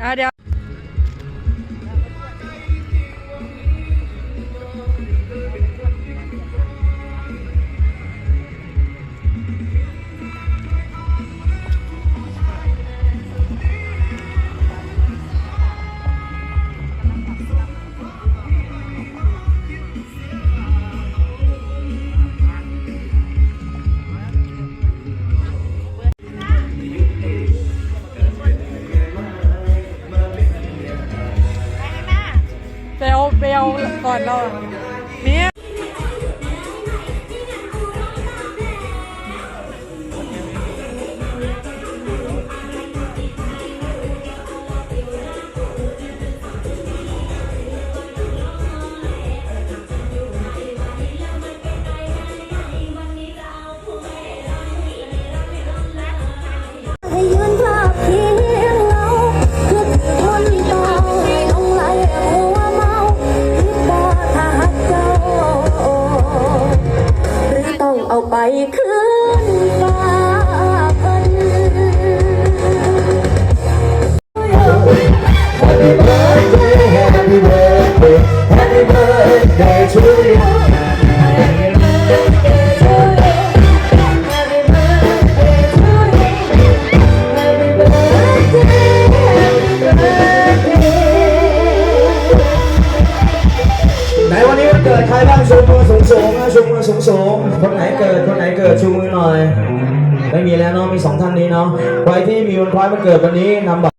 อ่ะเดี๋ยวเบลเบลก่อนเราเนี่ย ดใครบ้างชูมือสูงสูงๆนะชูมือสูงสูงๆคนไหนเกิดคนไหนเกิดชูมือหน่อย ไม่มีแล้วเนาะมีสองท่านนี้เนาะใครที่มีวันคล้ายมาเกิดวันนี้นำบัตร